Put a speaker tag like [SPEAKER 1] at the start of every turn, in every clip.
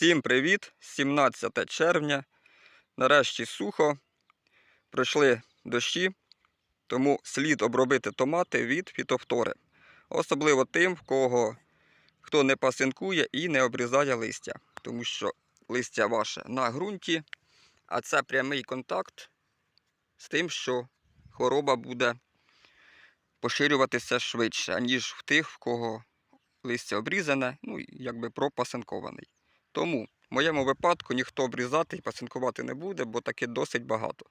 [SPEAKER 1] Всім привіт! 17 червня. Нарешті сухо. Пройшли дощі, тому слід обробити томати від фітофтори. Особливо тим, в кого хто не пасинкує і не обрізає листя. Тому що листя ваше на ґрунті, а це прямий контакт з тим, що хвороба буде поширюватися швидше, ніж в тих, в кого листя обрізане, ну якби пропасинкований. Тому в моєму випадку ніхто обрізати і пасинкувати не буде, бо таки досить багато.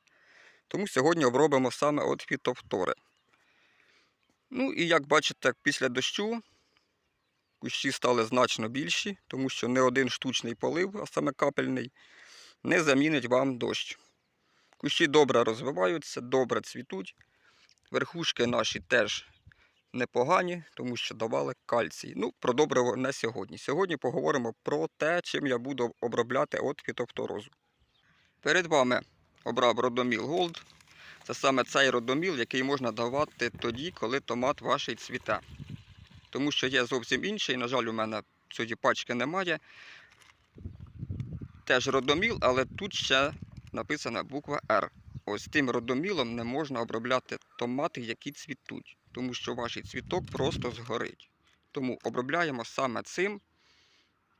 [SPEAKER 1] Тому сьогодні обробимо саме от фітофтори. Ну і як бачите, після дощу кущі стали значно більші, тому що не один штучний полив, а саме капельний, не замінить вам дощ. Кущі добре розвиваються, добре цвітуть. Верхушки наші теж непогані, тому що давали кальцій. Ну, про добриво не сьогодні. Сьогодні поговоримо про те, чим я буду обробляти от фітофторозу. Перед вами обрав родоміл Gold. Це саме цей родоміл, який можна давати тоді, коли томат ваш цвіте. Тому що є зовсім інший, на жаль, у мене цієї пачки немає. Теж родоміл, але тут ще написана буква R. Ось тим родомілом не можна обробляти томати, які цвітуть, тому що ваш цвіток просто згорить. Тому обробляємо саме цим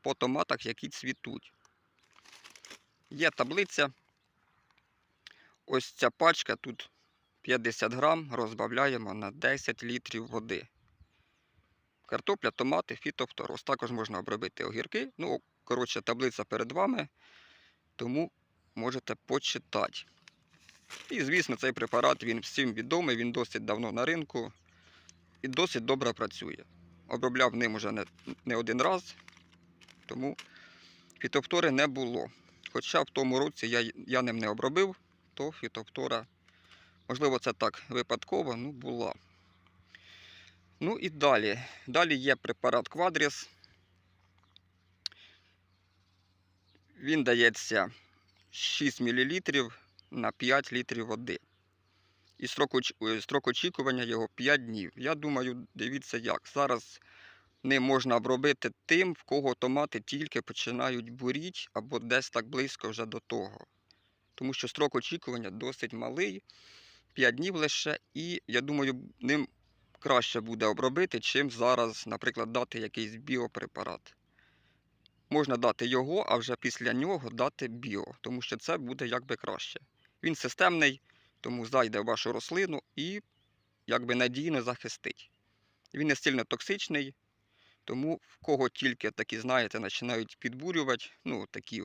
[SPEAKER 1] по томатах, які цвітуть. Є таблиця. Ось ця пачка тут 50 грам розбавляємо на 10 літрів води. Картопля, томати, фітофтороз. Також можна обробити огірки. Ну, коротше, таблиця перед вами, тому можете почитати. І, звісно, цей препарат він всім відомий, він досить давно на ринку і досить добре працює. Обробляв ним уже не, не один раз, тому фітофтори не було. Хоча в тому році я, я ним не обробив, то фітофтора, можливо, це так випадково, ну була. Ну і далі. Далі є препарат Quadris. Він дається 6 мл на 5 літрів води. І строк, е, строк очікування його 5 днів. Я думаю, дивіться як. Зараз ним можна обробити тим, в кого томати тільки починають буріти або десь так близько вже до того. Тому що строк очікування досить малий, 5 днів лише, і я думаю, ним краще буде обробити, чим зараз, наприклад, дати якийсь біопрепарат. Можна дати його, а вже після нього дати біо, тому що це буде якби краще. Він системний, тому зайде в вашу рослину і якби надійно захистить. Він не сильно токсичний, тому в кого тільки такі, знаєте, починають підбурювати, ну такі,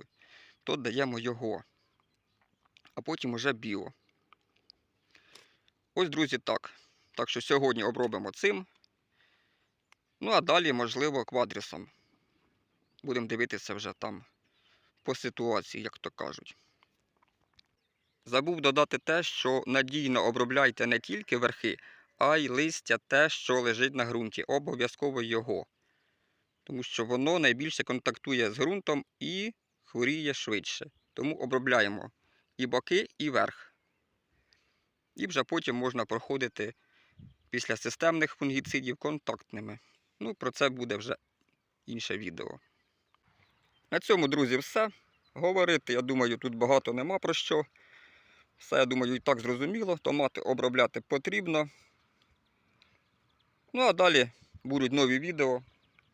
[SPEAKER 1] то даємо його. А потім уже біо. Ось, друзі, так. Так що сьогодні обробимо цим. Ну, а далі, можливо, квадрісом. Будемо дивитися вже там по ситуації, як то кажуть. Забув додати те, що надійно обробляйте не тільки верхи, а й листя те, що лежить на ґрунті. Обов'язково його. Тому що воно найбільше контактує з ґрунтом і хворіє швидше. Тому обробляємо і боки, і верх. І вже потім можна проходити після системних фунгіцидів контактними. Ну, про це буде вже інше відео. На цьому, друзі, все. Говорити, я думаю, тут багато нема про що. Все, я думаю, і так зрозуміло. Томати обробляти потрібно. Ну, а далі будуть нові відео,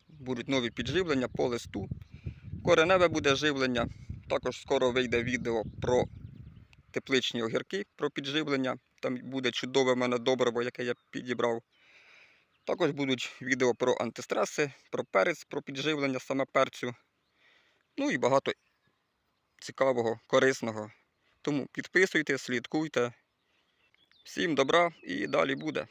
[SPEAKER 1] будуть нові підживлення по листу. Кореневе буде живлення. Також скоро вийде відео про тепличні огірки, про підживлення. Там буде чудове в мене добриво, яке я підібрав. Також будуть відео про антистреси, про перець, про підживлення саме перцю. Ну і багато цікавого, корисного. Тому підписуйте, слідкуйте. Всім добра і далі буде.